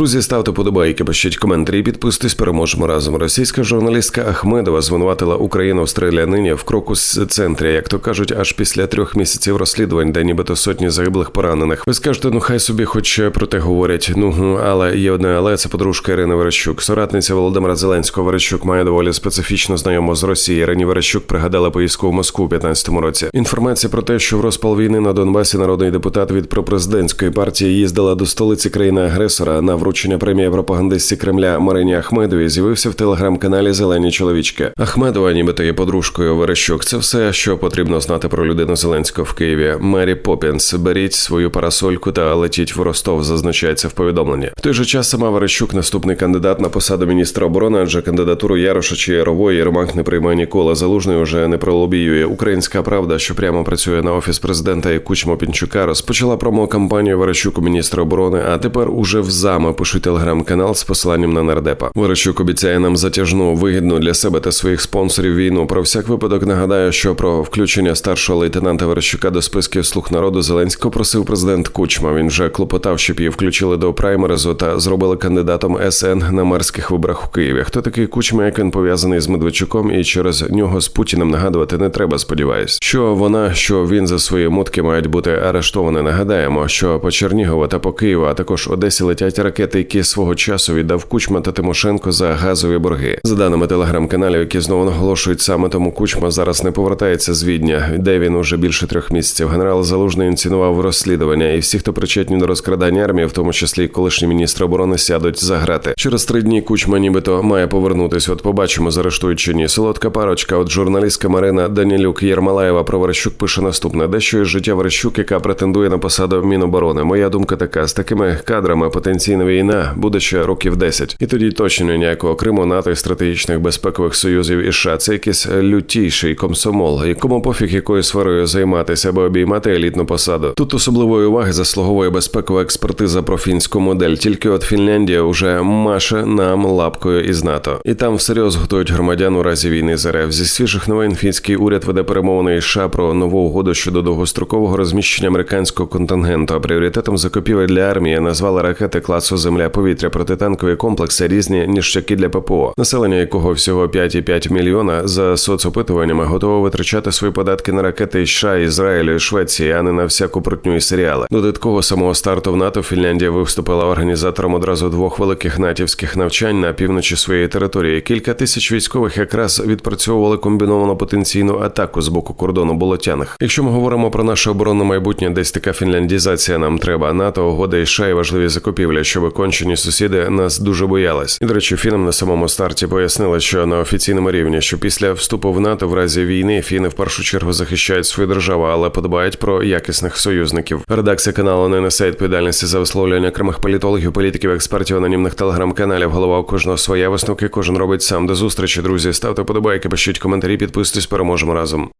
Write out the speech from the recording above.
Друзі, ставте подобайки, пишіть коментарі, підписуйтесь, переможемо разом. Російська журналістка Ахмедова звинуватила Україну в стрілянині в крокус центрі, як то кажуть, аж після трьох місяців розслідувань, де нібито сотні загиблих поранених. Ви скажете, ну хай собі хоч про те говорять. Ну але є одне, але це подружка Ірини Верещук. Соратниця Володимира Зеленського Верещук має доволі специфічно знайому з Росії. Ірині Верещук пригадала поїздку в Москву у 15-му році. Інформація про те, що в розпал війни на Донбасі народний депутат від пропрезидентської партії їздила до столиці країни-агресора на вручення премії пропагандистці Кремля Марині Ахмедові, з'явився в телеграм-каналі Зелені чоловічки. Ахмедова, нібито є подружкою Верещук. Це все, що потрібно знати про людину Зеленського в Києві. Мері Попінс, беріть свою парасольку та летіть в Ростов. Зазначається в повідомленні. В той же час сама Верещук, наступний кандидат на посаду міністра оборони, адже кандидатуру Яроша чи Ярової Єрмак не приймає ніколи. Залужний уже не пролобіює. Українська правда, що прямо працює на офіс президента і Кучмо Пінчука, розпочала промо-кампанію Верещук у міністра оборони. А тепер уже в зами пишуть телеграм-канал з посиланням на нардепа. Верещук обіцяє нам затяжну вигідну для себе та своїх спонсорів війну. Про всяк випадок нагадаю, що про включення старшого лейтенанта Верещука до списків слуг народу Зеленського просив президент Кучма. Він вже клопотав, щоб її включили до праймеризу та зробили кандидатом СН на мерських виборах у Києві. Хто такий Кучма, як він пов'язаний з Медведчуком, і через нього з Путіним нагадувати не треба. Сподіваюсь, що вона, що він за свої мутки мають бути арештовані. Нагадаємо, що по Чернігову та по Києву, а також Одесі летять ракети, які свого часу віддав Кучма та Тимошенко за газові борги. За даними телеграм-каналів, які знову наголошують саме тому Кучма зараз не повертається з Відня, де він уже більше трьох місяців. Генерал Залужний інсценував розслідування, і всі, хто причетні до розкрадання армії, в тому числі й колишні міністри оборони, сядуть за грати. Через три дні Кучма, нібито має повернутись. От побачимо, заарештують чи ні. Солодка парочка. От журналістка Марина Данілюк Єрмалаєва про Верещук пише наступне: дещо із життя Верещук, яка претендує на посаду Міноборони. Моя думка така: з такими кадрами потенційна війна буде ще років 10. І тоді точно ніякого Криму, НАТО і стратегічних безпекових союзів і США. Це якийсь лютіший комсомол, якому пофіг якою сферою займатися або обіймати елітну посаду. Тут особливої уваги заслуговує безпекова експертиза про фінську модель. Тільки от Фінляндія вже маше нам лапкою із НАТО, і там всерйоз готують громадян у разі війни з РФ. Зі свіжих новин фінський уряд веде перемовини із США про нову угоду щодо довгострокового розміщення американського контингенту. А пріоритетом закупівель для армії назвали ракети класу Земля повітря протитанкові комплекси різні ніштяки для ППО, населення якого всього 5,5 мільйона за соцопитуваннями готово витрачати свої податки на ракети США, Ізраїлю і Швеції, а не на всяку брутню і серіали. Додатково самого старту в НАТО Фінляндія виступила організатором одразу двох великих натівських навчань на півночі своєї території. Кілька тисяч військових якраз відпрацьовували комбіновану потенційну атаку з боку кордону болотяних. Якщо ми говоримо про наше оборонне майбутнє, десь така фінляндізація нам треба. НАТО, угода і США і важливі закупівлі, щоб кончені сусіди нас дуже боялись. І до речі, фінам на самому старті пояснили, що на офіційному рівні, що після вступу в НАТО в разі війни фіни в першу чергу захищають свою державу, але подбають про якісних союзників. Редакція каналу не несе відповідальності за висловлювання окремих політологів, політиків, експертів, анонімних телеграм-каналів. Голова у кожного своя висновки. Кожен робить сам. До зустрічі, друзі. Ставте подобайки, пишіть коментарі, підписуйтесь, переможемо разом.